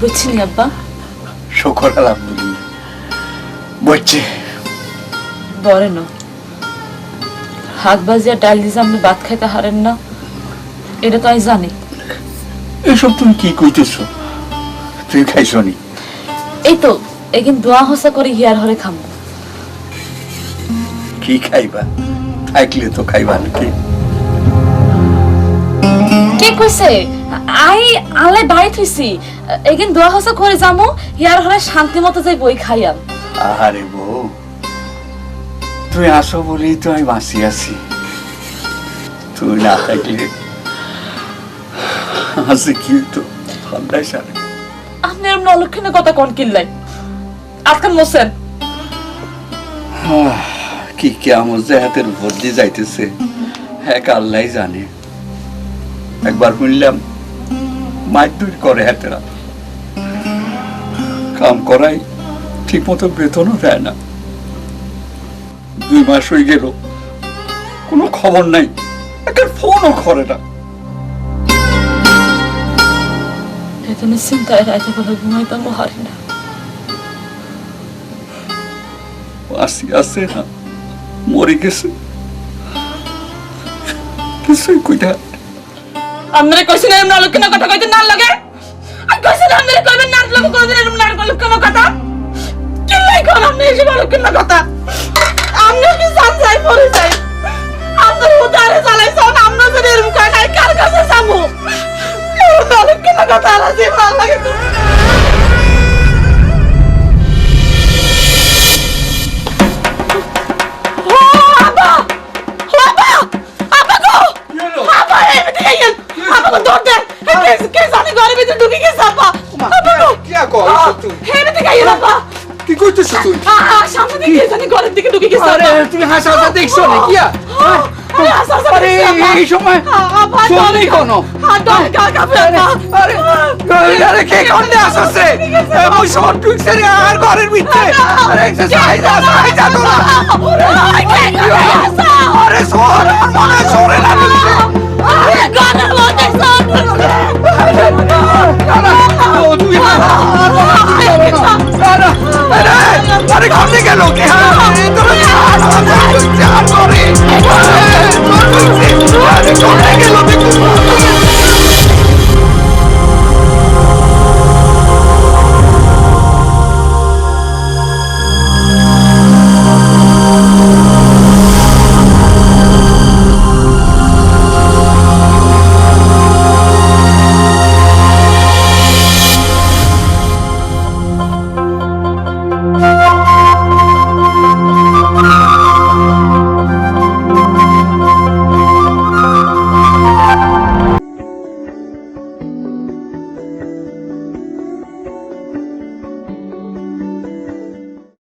বুঝছিনি আব্বা। শুকর আলহামদুলিল্লাহ। বলছে না। হাত বাজিয়া ডাল দিয়ে আপনি ভাত খাইতে হারেন না। এটা তো আমি জানি। এসব তুমি কি কইতেছ? তুই খাইছো নি? এই তো এগিন দোয়া হসা করে হিয়ার হরে খামো। কি খাইবা? থাকলে তো খাইবা নাকি? কে কইছে? আই আলে বাড়ি থইছি। এগিন দোয়া হসা করে যামু হিয়ার হরে শান্তি মতো যাই বই খাইয়াম। আরে বউ তুই আসো বলেই তো আমি বাঁচি আছি। তুই না থাকলে আছে কি তো ঠান্ডায় সারে। আপনি এরম নলক্ষণে কথা কোন কিল্লাই? আজকাল মোসেন কি কে আমার যে হাতের উপর দিয়ে যাইতেছে এক আল্লাহ জানে। একবার শুনলাম মারধর করে হাতেরা। কাম করাই ঠিক মতো বেতনও দেয় না। দুই মাস হয়ে গেল কোনো খবর নাই একটা ফোনও করে না। বেতনের চিন্তায় রাতে বলে ঘুমাইতাম হারি না। আসি না মরে গেছে। কিছুই কইটা আপনারা কইছেন লোক নলক্ষণে কথা কইতে না লাগে? আর কইছেন আপনারা কইবেন না লাগে কোনদিন এরম না নলক্ষণে কথা? কিল্লাই কোন আপনি বড় নলক্ষণে কথা? আমরা কি সান যাই পড়ে যাই? আপনার উদারে চালাইছেন আমরা যদি এরকম কয় নাই, কার কাছে যাব? লোক নলক্ষণে কথা? আর যে ভালো লাগে ভিতরে ঢুকে গেছে! কি তুই আব্বা! কি কইতেছ তুই আ, আ, সামনে দিকে কে? জানি ঘরের দিকে ঢুকে গেছে, আরে তুমি হাসা হাসা দেখছ আ? হ্যাঁ, আরে, এই সময় চল কোনো। আব্বা! আরে আরে কে কোনে আসছে মই শর্ট টুইক্স এর আর ঘরের ভিতরে? আরে এক্সারসাইজ আই যা তোরা। আরে, কে মনে সরে না কোনে গেল? কোনে গেল? দেখো